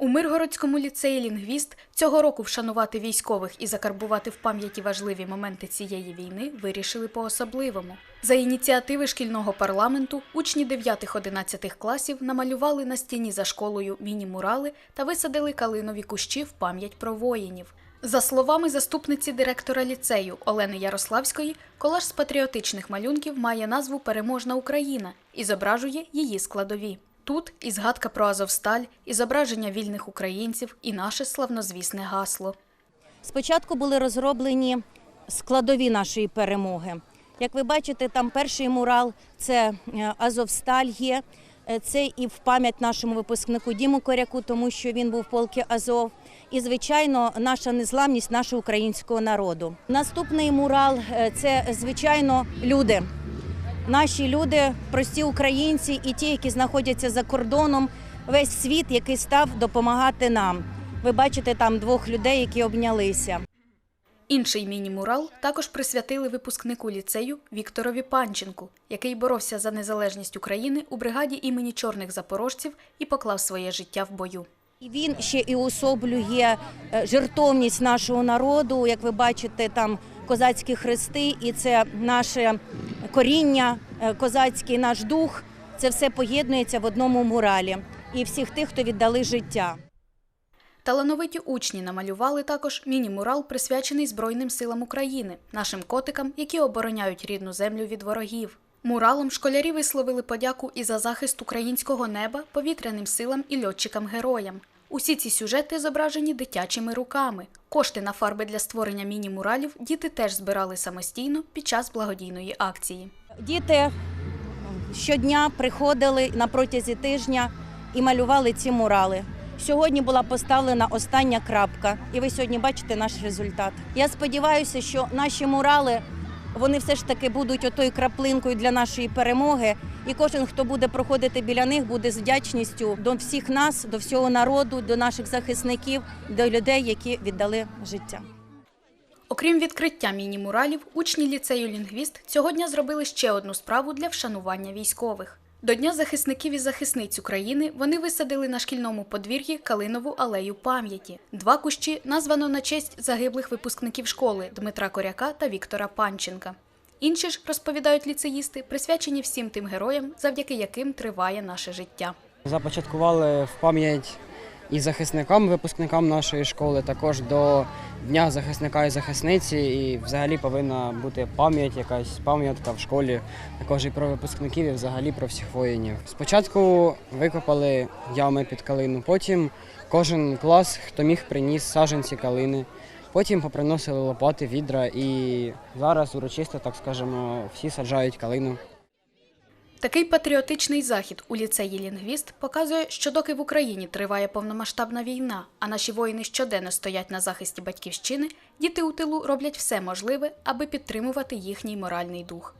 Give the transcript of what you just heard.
У Миргородському ліцеї лінгвіст цього року вшанувати військових і закарбувати в пам'яті важливі моменти цієї війни вирішили по-особливому. За ініціативи шкільного парламенту учні 9-11 класів намалювали на стіні за школою міні-мурали та висадили калинові кущі в пам'ять про воїнів. За словами заступниці директора ліцею Олени Ярославської, колаж з патріотичних малюнків має назву Переможна Україна і зображує її складові. Тут і згадка про Азовсталь, і зображення вільних українців, і наше славнозвісне гасло. Спочатку були розроблені складові нашої перемоги. Як ви бачите, там перший мурал це е, Азовсталь є. Е, Це і в пам'ять нашому випускнику Діму Коряку, тому що він був полки Азов. І, звичайно, наша незламність нашого українського народу. Наступний мурал е, це, звичайно, люди. Наші люди, прості українці і ті, які знаходяться за кордоном, весь світ, який став допомагати нам. Ви бачите там двох людей, які обнялися. Інший міні-мурал також присвятили випускнику ліцею Вікторові Панченку, який боровся за незалежність України у бригаді імені чорних запорожців і поклав своє життя в бою. І він ще і особлює е, жертовність нашого народу. Як ви бачите, там козацькі хрести, і це наше коріння, е, козацький наш дух. Це все поєднується в одному муралі. І всіх тих, хто віддали життя. Талановиті учні намалювали також міні-мурал, присвячений Збройним силам України, нашим котикам, які обороняють рідну землю від ворогів. Муралом школярі висловили подяку і за захист українського неба, повітряним силам і льотчикам-героям. Усі ці сюжети зображені дитячими руками. Кошти на фарби для створення міні-муралів діти теж збирали самостійно під час благодійної акції. Діти щодня приходили на протязі тижня і малювали ці мурали. Сьогодні була поставлена остання крапка, і ви сьогодні бачите наш результат. Я сподіваюся, що наші мурали вони все ж таки будуть отою краплинкою для нашої перемоги. І кожен, хто буде проходити біля них, буде з вдячністю до всіх нас, до всього народу, до наших захисників, до людей, які віддали життя. Окрім відкриття міні-муралів, учні ліцею лінгвіст цього дня зробили ще одну справу для вшанування військових. До Дня захисників і захисниць України вони висадили на шкільному подвір'ї Калинову алею пам'яті. Два кущі названо на честь загиблих випускників школи Дмитра Коряка та Віктора Панченка. Інші ж, розповідають ліцеїсти, присвячені всім тим героям, завдяки яким триває наше життя. Започаткували в пам'ять і захисникам, випускникам нашої школи, також до Дня захисника і захисниці. І взагалі повинна бути пам'ять, якась пам'ятка в школі, також і про випускників, і взагалі про всіх воїнів. Спочатку викопали ями під калину, потім кожен клас, хто міг, приніс саджанці калини. Потім поприносили лопати, відра, і зараз урочисто, так скажемо, всі саджають калину. Такий патріотичний захід у ліцеї лінгвіст показує, що доки в Україні триває повномасштабна війна, а наші воїни щоденно стоять на захисті батьківщини, діти у тилу роблять все можливе, аби підтримувати їхній моральний дух.